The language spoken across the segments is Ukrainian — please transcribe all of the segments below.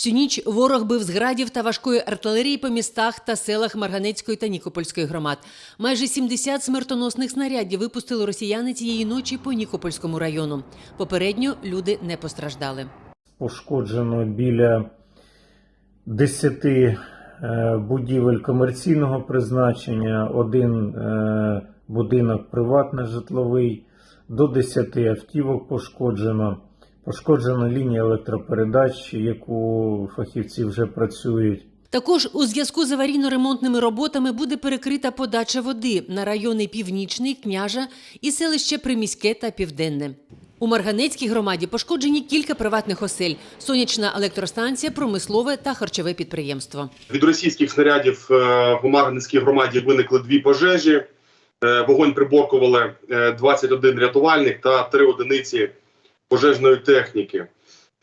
Всю ніч ворог бив з градів та важкої артилерії по містах та селах Марганецької та Нікопольської громад. Майже 70 смертоносних снарядів випустили росіяни цієї ночі по Нікопольському району. Попередньо люди не постраждали. пошкоджено біля 10 е, будівель комерційного призначення, один е, будинок приватний житловий, до 10 автівок пошкоджено. Пошкоджена лінія електропередач, яку фахівці вже працюють. Також у зв'язку з аварійно-ремонтними роботами буде перекрита подача води на райони Північний, Княжа і селище Приміське та Південне. У Марганецькій громаді пошкоджені кілька приватних осель: сонячна електростанція, промислове та харчове підприємство. Від російських снарядів е, в Марганецькій громаді виникли дві пожежі. Е, Вогонь приборкували е, 21 рятувальник та 3 одиниці пожежної техніки.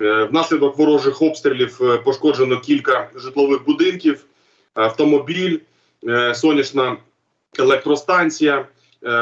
Е, Внаслідок ворожих обстрілів е, пошкоджено кілька житлових будинків, автомобіль, е, сонячна електростанція,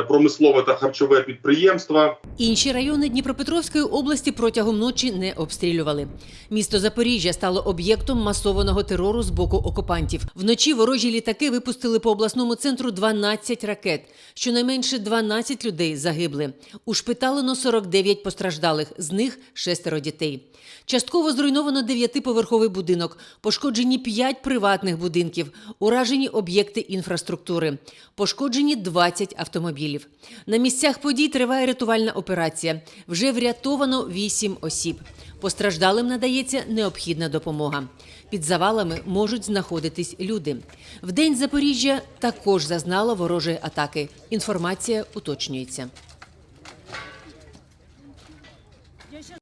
промислове та харчове підприємство. Інші райони Дніпропетровської області протягом ночі не обстрілювали. Місто Запоріжжя стало об'єктом масованого терору з боку окупантів. Вночі ворожі літаки випустили по обласному центру 12 ракет. Щонайменше 12 людей загибли. Ушпиталено 49 постраждалих, з них шестеро дітей. Частково зруйновано дев'ятиповерховий будинок, пошкоджені 5 приватних будинків, уражені об'єкти інфраструктури, пошкоджені 20 автомобілів автомобілів. На місцях подій триває рятувальна операція. Вже врятовано вісім осіб. Постраждалим надається необхідна допомога. Під завалами можуть знаходитись люди. В день Запоріжжя також зазнало ворожої атаки. Інформація уточнюється.